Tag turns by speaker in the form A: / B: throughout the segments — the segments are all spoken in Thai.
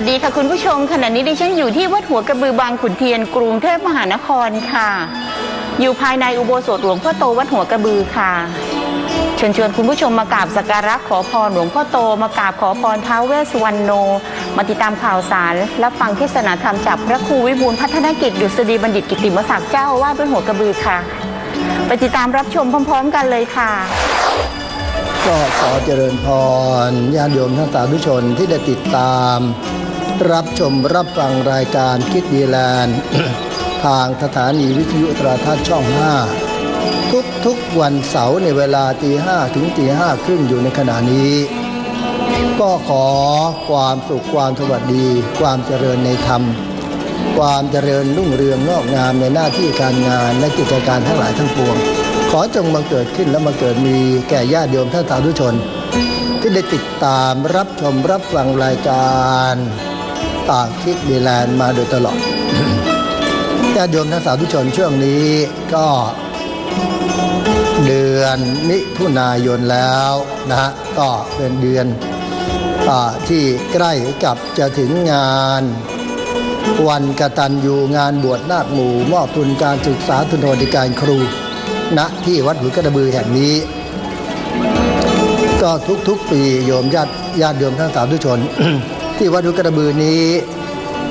A: วัสดีค่ะคุณผู้ชมขณะนี้ดิฉันอยู่ที่วัดหัวกระบือบางขุนเทียนกรุงเทพมหานครค่ะ อยู่ภายในอุโบสถหลวงพ่อโตวัดหัวกระบือค่ะเชิญชวนคุณผู้ชมมากราบสักการะขอพรหลวงพ่อโต มากราบขอพรท้าวเวสสุวรรณโน มาติดตามข่าวสาร และฟังเทศนาธรรมจากพระครูวิบูลพัฒนกิจดุษฎีบัณฑิตกิติมศักดิ์เจ้าอาวาดวัดหัวกระบือค่ะ ไปติดตามรับชมพร้อม ๆ กันเลยค่ะ
B: ก็ขอเจริญพรญาติโยมทั้งสาธุชนที่ได้ติดตาม รับชมรับฟังรายการคิดดีแลนด์ ทางสถานีวิทยุโทรทัศน์ช่อง 5 ทุกทุกวันเสาร์ในเวลาตีห้าถึงตีห้าครึ่งอยู่ในขณะนี้ ก็ขอความสุขความสวัสดี ความเจริญในธรรม ความเจริญรุ่งเรืองงอกงามในหน้าที่การงานและกิจการทั้งหลายทั้งปวง ขอจงบังเกิดขึ้นและมาเกิดมีแก่ญาติโยมท่านสาธุชนที่ได้ติดตามรับชมรับฟังรายการ ต่างคิดดีแลนด์มาโดยตลอดญาติโยมท่านสาธุชนช่วงนี้ก็ เดือนมิถุนายนแล้วนะฮะก็เป็นเดือนอาที่ใกล้กับจะถึงงานวันกตัญญูงานบวชนาคหมู่มอบทุนการศึกษาทุนสวัสดิการครูณที่วัดหุยกระบือแห่งนี้ ก็ทุกๆปีโยมญาติญาติโยมทั้งสาธุชน ที่วัดหุกระบือนี้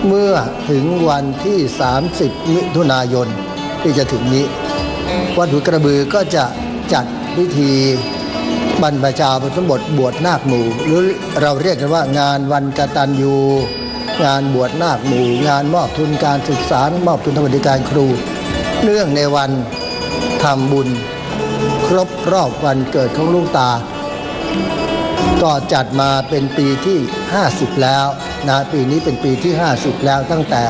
B: เมื่อถึงวันที่ 30 มิถุนายนที่จะถึงนี้ วัดหุกระบือก็จะจัดพิธีบรรพชาอุปสมบทบวชนาคหมู่ หรือเราเรียกกันว่างานวันกตัญญูงานบวชนาคหมู่ งานมอบทุนการศึกษามอบทุนสวัสดิการครู เนื่องในวันทำบุญ ครบรอบวันเกิดของลุงตา ก็จัดมาเป็นปีที่ 50 แล้วนะปีนี้เป็นปีที่ 50 แล้วตั้งแต่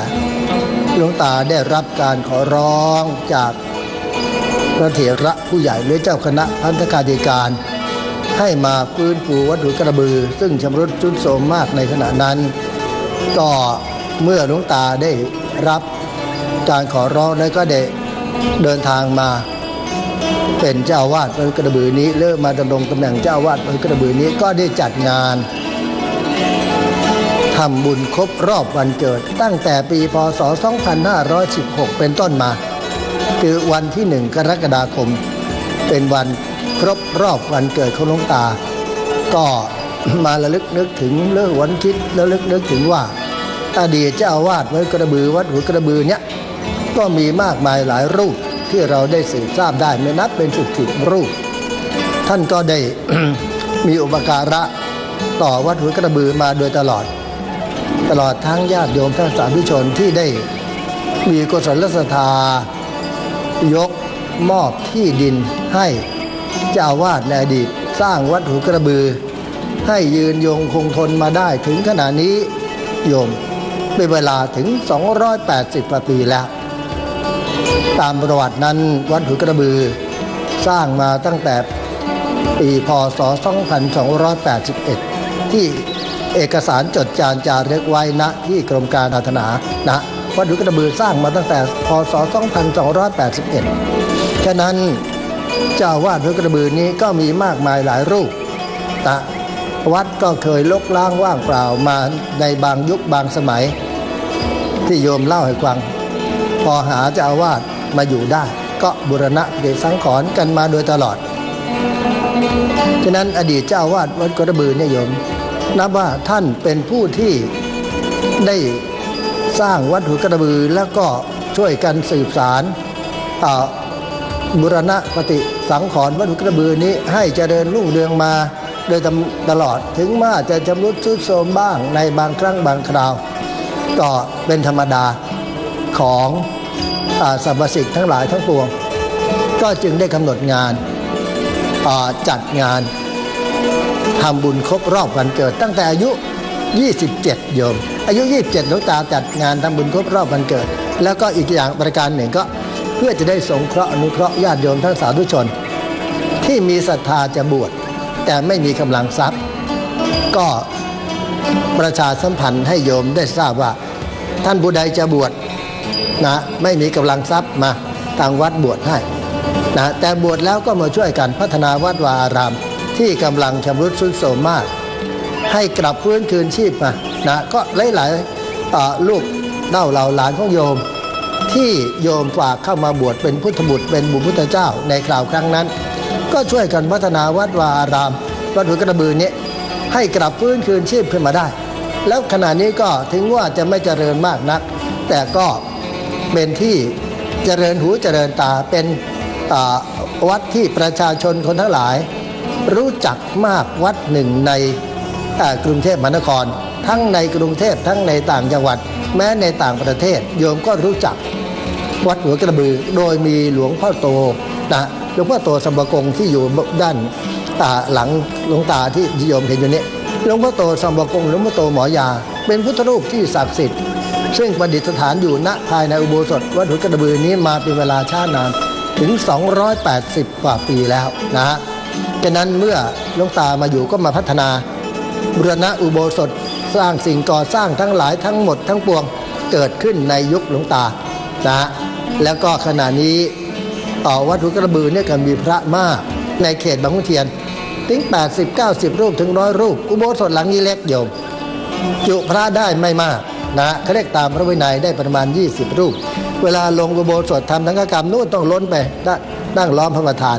B: หลวงตาได้รับการขอร้องจากพระเถระผู้ใหญ่หรือเจ้าคณะพันธกาธิการ ให้มาฟื้นฟูวัดหุกระบือ ซึ่งชำรุดทรุดโทรมมากในขณะนั้น ก็เมื่อหลวงตาได้รับการขอร้องแล้วก็ได้เดินทางมา เป็นเจ้าวาดวัดกระบือนี้เริ่มมาดำรงตำแหน่งเจ้าวาดวัดกระบือนี้ก็ได้จัดงานทำบุญครบรอบวันเกิด ตั้งแต่ปีพศ 2516 เป็นต้นมา คือวันที่หนึ่งกรกฎาคม เป็นวันครบรอบวันเกิดของหลวงตา ก็มาระลึกนึกถึงเรื่องวันคิดระลึกนึกถึงว่าอดีตเจ้าอาวาดวัดกระบือวัดหัวกระบือเนี่ยก็มีมากมายหลายรูป ที่เราได้สืบทราบได้ไม่นับเป็นสิบสิรูป ท่านก็ได้มีอุปการะต่อวัดหัวกระบือมาโดยตลอด ตลอดทั้งญาติโยมท่านสาธุชนที่ได้มีกุศลศรัทธายกมอบที่ดินให้เจ้าวาดในอดีตสร้างวัดหัวกระบือ ให้ยืนยงคงทนมาได้ถึงขณะนี้โยมเป็นเวลาถึง 280กว่าปีแล้ว ตามประวัตินั้นวัดหัวกระบือ สร้างมาตั้งแต่ปีพศ 2281 ที่เอกสารจดจานจารึกไว้ณที่กรมการศาสนานะวัดหัวกระบือสร้างมาตั้งแต่พศ 2281 ฉะนั้นเจ้าวาดหัวกระบือนี้ก็มีมากมายหลายรูปนะวัดก็เคยลกล้างว่างเปล่ามาในบางยุคบางสมัย ที่โยมเล่าให้ฟัง พอหาเจ้าวาส มาอยู่ได้ ก็บุรณะเดชสังขรณ์กันมาโดยตลอด ฉะนั้นอดีตเจ้าอาวาสวัดกระบือเนี่ยโยม นับว่าท่านเป็นผู้ที่ได้สร้างวัดหัวกระบือแล้วก็ช่วยกันสืบสารบุรณะปฏิสังขรณ์วัดหัวกระบือนี้ให้เจริญรุ่งเรืองมาโดยตลอดถึงมาจะชำรุดทรุดโทรมบ้างในบางครั้งบางคราว ก็เป็นธรรมดาของ สรรพสิ่งทั้งหลายทั้งปวง ก็จึงได้กำหนดงานจัดงานทำบุญครบรอบวันเกิด ตั้งแต่อายุ 27 โยม อายุ 27หลวงตาจัดงานทำบุญครบรอบวันเกิด แล้วก็อีกอย่างประการหนึ่งก็เพื่อจะได้สงเคราะห์อนุเคราะห์ญาติโยมทั้งสาธุชน ที่มีศรัทธาจะบวชแต่ไม่มีกำลังทรัพย์ ก็ประชาสัมพันธ์ให้โยมได้ทราบว่า ท่านผู้ใดจะบวช นะไม่มีกำลังทรัพย์มาทางวัดบวชให้นะแต่บวชแล้วก็มาช่วยกันพัฒนาวัดวาอาราม ที่กำลังชำรุดทรุดโทรมมาก ให้กลับฟื้นคืนชีพมานะก็หลายๆลูกเต้าเหล่าหลานของโยม ที่โยมฝากเข้ามาบวชเป็นพุทธบุตรเป็นบุพุทธเจ้าในคราวครั้งนั้น ก็ช่วยกันพัฒนาวัดวาอารามวัดหัวกระบือนี้ให้กลับฟื้นคืนชีพขึ้นมาได้ แล้วขณะนี้ก็ถึงว่าจะไม่เจริญมากนัก แต่ก็ เป็นที่เจริญหูเจริญตาเป็นวัดที่ประชาชนคนทั้งหลาย รู้จักมากวัดหนึ่งในกรุงเทพมหานคร ทั้งในกรุงเทพทั้งในต่างจังหวัด แม้ในต่างประเทศ โยมก็รู้จักวัดหัวกระบือ โดยมีหลวงพ่อโตนะหลวงพ่อโตสมบกงที่อยู่ด้านหลังหลวงตาที่โยมเห็นอยู่นี้หลวงพ่อโตสมบกงหลวงพ่อโตหมอยา เป็นพุทธรูปที่ศักดิ์สิทธิ์ ซึ่งประดิษฐานอยู่ณภายในอุโบสถวัดหัวกระบือนี้มาเป็นเวลาช้านานถึง 280 กว่าปีแล้วนะฮะฉะนั้นเมื่อลวงตามาอยู่ก็มาพัฒนาบูรณะอุโบสถสร้างสิ่งก่อสร้างทั้งหลายทั้งหมดทั้งปวงเกิดขึ้นในยุคหลวงตานะฮะแล้วก็ขณะนี้ต่อวัดหุกระบือเนี่ยก็มีพระมากในเขตบางขุนเทียนถึง 80 90 รูปถึงร้อยรูป อุโบสถหลังนี้เล็กโยมจุพระได้ไม่มาก นะเขาเรียกตามพระวินัยได้ประมาณ 20 รูป เวลาลงอุโบสถทำทั้งกรรมนู่นต้องล้นไปนั่งล้อมพระประธาน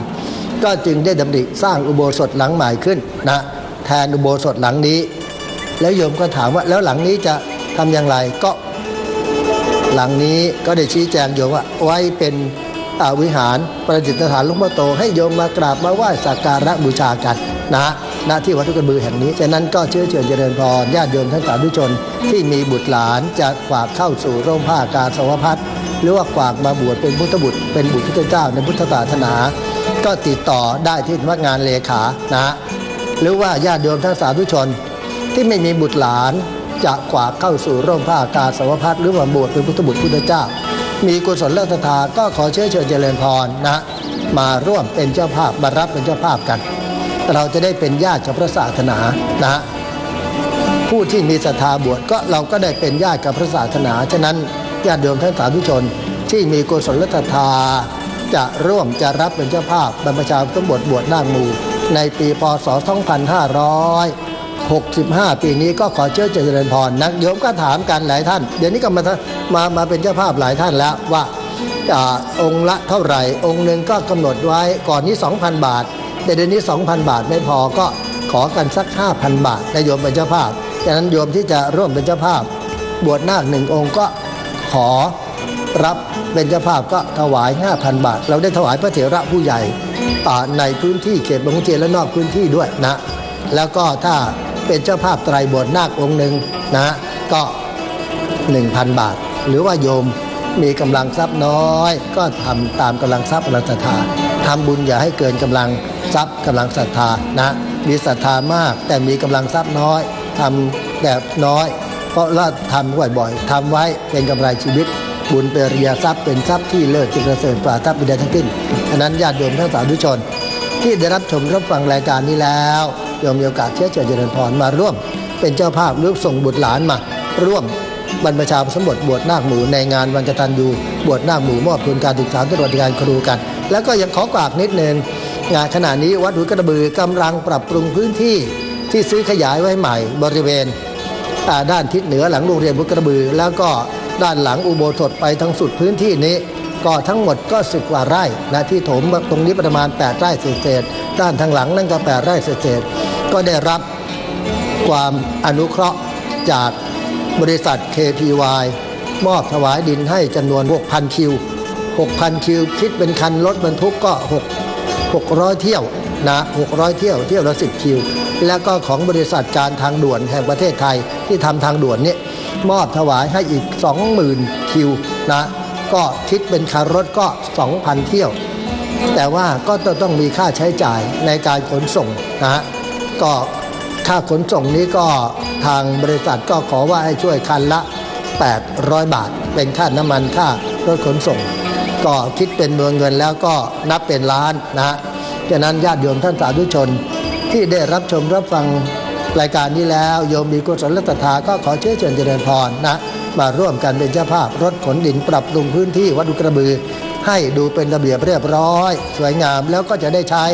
B: ก็จึงได้ดำริสร้างอุโบสถหลังใหม่ขึ้นนะแทนอุโบสถหลังนี้ แล้วโยมก็ถามว่าแล้วหลังนี้จะทำอย่างไรก็หลังนี้ก็ได้ชี้แจงโยมว่าไว้เป็นอาวิหารประดิษฐานหลวงพ่อโตให้โยมมากราบมาไหว้สักการะบูชากันนะ ณที่วัดทุกระบือแห่งนี้ฉะนั้นก็เชื้อเชิญเจริญพรญาติโยมทั้งสาธุชนที่มีบุตรหลานจะฝากเข้าสู่ร่มผ้ากาสาวพัดหรือว่าฝากมาบวชเป็นพุทธบุตร เป็นบุตรพุทธเจ้าในพุทธศาสนา ก็ติดต่อได้ที่สำนักงานเลขานะหรือว่าญาติโยมทั้งสาธุชนที่ไม่มีบุตรหลานจะขวากเข้าสู่ร่มผ้ากาสาวพัดหรือว่าบวชเป็นพุทธบุตรพุทธเจ้า มีกุศลเลศทธาก็ขอเชื้อเชิญเจริญพรนะมาร่วมเป็นเจ้าภาพมารับเป็นเจ้าภาพกัน เราจะได้เป็นญาติกับพระศาสนานะผู้ที่มีศรัทธาบวชก็เราก็ได้เป็นญาติกับพระศาสนา ฉะนั้นญาติโยมท่านสาธุชน ที่มีกุศลศรัทธา จะร่วมจะรับเป็นเจ้าภาพบรรพชาสมบทบวชนาคมูในปีพศ 2565 ปีนี้ก็ขอเชิญเจริญพรนักโยมก็ถามกันหลายท่าน เดี๋ยวนี้ก็มามามาเป็นเจ้าภาพหลายท่านแล้วว่าอองค์ละเท่าไหร่ องค์หนึ่งก็กำหนดไว้ก่อนนี้ 2,000 บาท แต่เดี๋ยวนี้ 2,000 บาทไม่พอก็ขอกันสัก 5,000 บาทนายโยมเป็นเจ้าภาพฉะนั้นโยมที่จะร่วมเป็นเจ้าภาพ บวชนาคหนึ่งองค์ก็ขอรับเป็นเจ้าภาพก็ถวาย 5,000 บาท เราได้ถวายพระเถระผู้ใหญ่อ่าในพื้นที่เขตบางขุนเทียนและนอกพื้นที่ด้วยนะ แล้วก็ถ้าเป็นเจ้าภาพไตรบวชนาคองค์หนึ่งนะก็ 1,000 บาท หรือว่าโยม มีกำลังทรัพย์น้อย ก็ทำตามกำลังทรัพย์กำลังศรัทธาทำบุญอย่าให้เกินกำลังทรัพย์กำลังศรัทธานะมีศรัทธามาก แต่มีกำลังทรัพย์น้อยทำแบบน้อย เพราะเราทำบ่อยๆทำไว้เป็นกำไรชีวิตบุญเป็นริยทรัพย์เป็นทรัพย์ที่เลิศจึงประเสริฐกว่าทรัพย์ใดทั้งสิ้นฉะนั้นญาติโยมทั้งสาธุชน ที่ได้รับชมรับฟังรายการนี้แล้วโยมมีโอกาสเชื้อเชิญเจริญพรมาร่วม เป็นเจ้าภาพรือส่งบุตรหลานมาร่วม บรรพชาสมบทบวชนาคหมู่ในงานวันกตัญญูบวชนาคหมู่มอบทุนการศึกษาตรวจการครูกัน แล้วก็ยังขอกราบนิดนึงงานขณะนี้วัดหุยกระบือกำลังปรับปรุงพื้นที่ที่ซื้อขยายไว้ใหม่บริเวณด้านทิศเหนือหลังโรงเรียนบุกระบือ แล้วก็ด้านหลังอุโบสถไปทั้งสุดพื้นที่นี้ ก็ทั้งหมดก็สิบกว่าไร่นะที่ถมตรงนี้ประมาณ 8 ไร่เศษด้านทางหลังนั่นก็ 8 ไร่เศษก็ได้รับความอนุเคราะห์จาก บริษัท KPY มอบถวายดินให้จำนวน 6,000 คิว 6,000 คิว คิดเป็นคันรถบรรทุกก็6 600 เที่ยวนะ600 เที่ยวเที่ยวละ10 คิว แล้วก็ของบริษัทการทางด่วนแห่งประเทศไทยที่ทำทางด่วนนี้มอบถวายให้อีก 20,000 คิวนะก็คิดเป็นคันรถก็ 2,000 เที่ยว แต่ว่าก็ต้องมีค่าใช้จ่ายในการขนส่งนะฮะก็ ค่าขนส่งนี้ก็ทางบริษัทก็ขอว่าให้ช่วยคันละ 800 บาท เป็นค่าน้ำมันค่ารถขนส่ง ก็คิดเป็นเมืองเงินแล้วก็นับเป็นล้านนะฮะฉะนั้นญาติโยมท่านสาธุชนที่ได้รับชมรับฟังรายการนี้แล้วโยมมีกุศลศรัทธาก็ขอเชื้อเชิญเจริญพรนะ มาร่วมกันเป็นเจ้าภาพรถขนดินปรับปรุงพื้นที่วัดอุกระบือ ให้ดูเป็นระเบียบเรียบร้อย สวยงามแล้วก็จะได้ใช้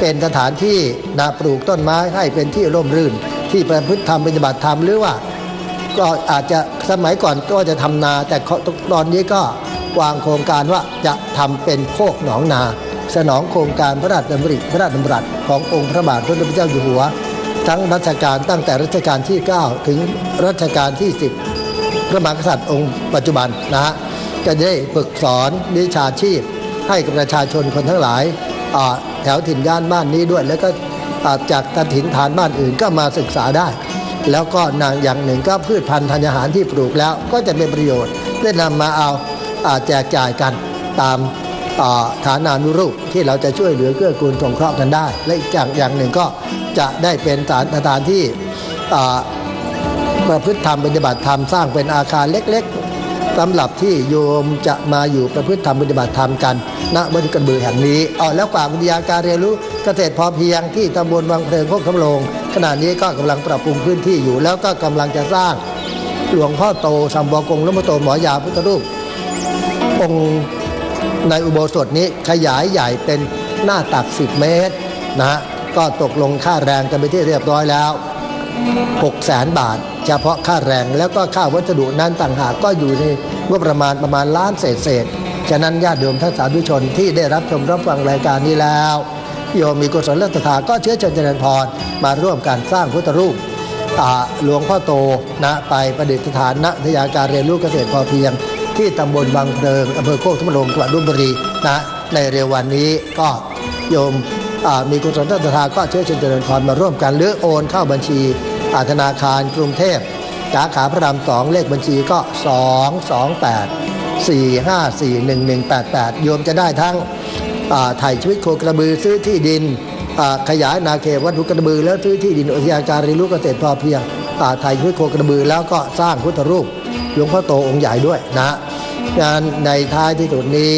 B: เป็นสถานที่นาปลูกต้นไม้ให้เป็นที่ร่มรื่น ที่ประพฤติธรรมปฏิบัติธรรมหรือว่า ก็อาจจะสมัยก่อนก็จะทำนา แต่ตอนนี้ก็วางโครงการว่าจะทำเป็นโคกหนองนา สนองโครงการพระราชดำริพระราชดำรัสขององค์พระบาทพระเจ้าอยู่หัว ทั้งรัชกาลตั้งแต่รัชกาลที่ 9 ถึงรัชกาลที่ 10 พระมหากษัตริย์องค์ปัจจุบันนะฮะจะได้ฝึกสอนวิชาชีพให้กับประชาชนคนทั้งหลายอ่า แถวถิ่นย่านบ้านนี้ด้วย แล้วก็จากถิ่นฐานบ้านอื่นก็มาศึกษาได้ แล้วก็นางอย่างหนึ่งก็พืชพันธุ์ธัญญาหารที่ปลูกแล้วก็จะเป็นประโยชน์ได้นำมาเอาแจกจ่ายกันตามฐานานุรูปที่เราจะช่วยเหลือเกื้อกูลสงเคราะห์กันได้ และอีกอย่างอย่างหนึ่งก็จะได้เป็นสถานสถานที่ประพฤติธรรมปฏิบัติธรรมสร้างเป็นอาคารเล็ก ๆสำหรับที่โยมจะมาอยู่ประพฤติธรรมปฏิบัติธรรมกัน ณวัดกระบือแห่งนี้อ๋อแล้วกว่าวิทยาการเรียนรู้เกษตรพอเพียงที่ตำบลวังเพลิงโคกคำโลงขณะนี้ก็กำลังปรับปรุงพื้นที่อยู่ แล้วก็กำลังจะสร้างหลวงพ่อโตสัมบอกงหลวงพ่อโตหมอยาพุทธรูปองค์ในอุโบสถนี้ขยายใหญ่เป็นหน้าตัก 10 เมตรนะฮะก็ตกลงค่าแรงกันไปที่เรียบร้อยแล้ว6แสนบาท เฉพาะค่าแรงแล้วก็ค่าวัสดุนั้นต่างหากก็อยู่ในงบประมาณประมาณล้านเศษเศษฉะนั้นญาติโยมท่านสาธุชนที่ได้รับชมรับฟังรายการนี้แล้ว โยมมีกุศลศรัทธาก็เชื้อเชิญเจริญพรมาร่วมกันสร้างพุทธรูปหลวงพ่อโตนะไปประดิษฐานณทยาการเรียนรู้เกษตรพอเพียง ที่ตำบลบางเพลิงอำเภอโคกทุ่งลงจังหวัดลพบุรีนะในเร็ววันนี้ก็โยมมีกุศลศรัทธาก็เชื้อเชิญเจริญพรมาร่วมกันหรือโอนเข้าบัญชี อ่าธนาคารกรุงเทพสาขาพระรามสองเลขบัญชีก็ 2 2 8 4 5 4 1 1 8 8 โยมจะได้ทั้งถ่ายชีวิตโคกระบือซื้อที่ดินขยายนาเขตวัดหุกระบือ แล้วซื้อที่ดินอุทยานการเรียนรู้เกษตรพอเพียงถ่ายชีวิตโคกระบือ แล้วก็สร้างพุทธรูปหลวงพ่อโตองค์ใหญ่ด้วยนะงานในท้ายที่สุดนี้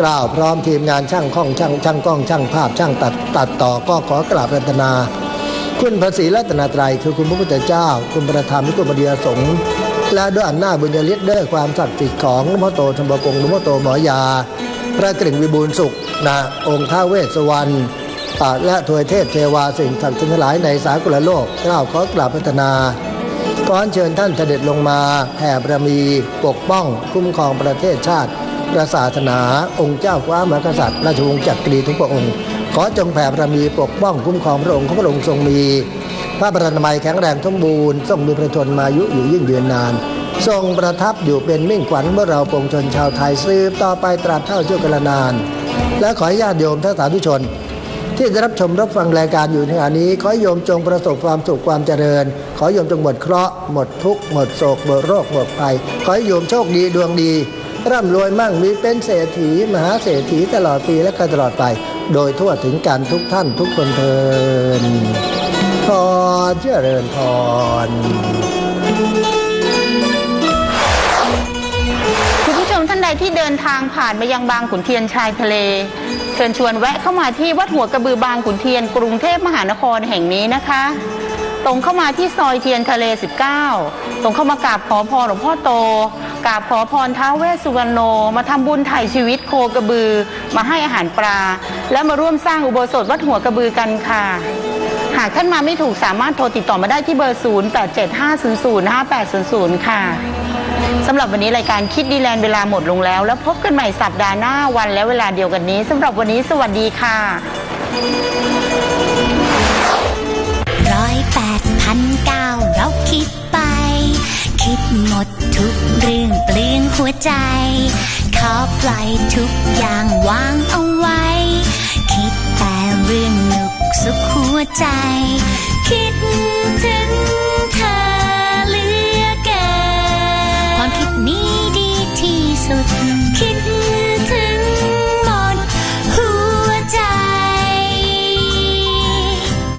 B: กล่าวพร้อมทีมงานช่างข้องช่างช่างกล้องช่างภาพช่างตัดตัดต่อก็ขอกราบรัตนา คุณพระศรีรัตนตรัยคือคุณพระพุทธเจ้า คุณประธรรมและคุณบดียสงฆ์และด้วยอำนาจบุญญาฤทธิ์ด้วยความศักดิ์สิทธิ์ของหลวงพ่อโตธรรมกงหลวงพ่อโตหมอยา พระกริ่งวิบูลสุขนะองค์ท้าเวสวรรณและทวยเทพเทวาสิ่งศักดิ์สิทธิ์ทั้งหลายในสากลโลกกล่าวขอกราบพัฒนาขอนเชิญท่านเสด็จลงมาแผ่บารมีปกป้อง คุ้มครองประเทศชาติพระศาสนา องค์เจ้าฟ้ามหากษัตริย์ราชวงศ์จักรีทุกพระองค์ ขอจงแผ่บารมีปกป้องคุ้มครองพระองค์ของพระองค์ทรงมี พระบรนามัยแข็งแรงสมบูรณ์ทรงมีพระชนมายุอยู่ยิ่งยืนนาน ทรงประทับอยู่เป็นมิ่งขวัญเมื่อเราปวงชนชาวไทยสืบต่อไปตราบเท่าชั่วกาลนาน และขอญาติโยมท่านสาธุชน ที่ได้รับชมรับฟังรายการอยู่ในขณะนี้ ขอโยมจงประสบความสุขความเจริญ ขอโยมจงหมดเคราะห์หมดทุกข์หมดโศกหมดโรคหมดภัยขอโยมโชคดีดวงดี ร่ำรวยมั่งมีเป็นเศรษฐี มหาเศรษฐีตลอดปีและก็ตลอดไป โดยทั่วถึงกันทุกท่านทุกคนเทินพอเจริญพร
A: คุณผู้ชมท่านใดที่เดินทางผ่านมายังบางขุนเทียนชายทะเล เชิญชวนแวะเข้ามาที่วัดหัวกระบือบางขุนเทียนกรุงเทพมหานครแห่งนี้นะคะตรงเข้ามาที่ซอยเทียนทะเล 19 ตรงเข้ามากราบขอพรหลวงพ่อโต กราบขอพรท้าวเวสสุวรรณโน มาทำบุญไถ่ชีวิตโคกระบือ มาให้อาหารปลา และมาร่วมสร้างอุโบสถวัดหัวกระบือกันค่ะ หากท่านมาไม่ถูกสามารถโทรติดต่อมาได้ที่เบอร์ 0875005800 ค่ะสำหรับวันนี้รายการคิดดีแลนด์เวลาหมดลงแล้ว แล้วพบกันใหม่สัปดาห์หน้าวันและเวลาเดียวกันนี้สำหรับวันนี้สวัสดีค่ะ
C: ร้อยแปดพันเก้าเราคิดไป ใจ ขอปล่อยทุกอย่างวางเอาไว้ คิดแต่เรื่องหนุกสุขหัวใจ คิดถึงเธอเหลือเกินความคิดนี้ดีที่สุด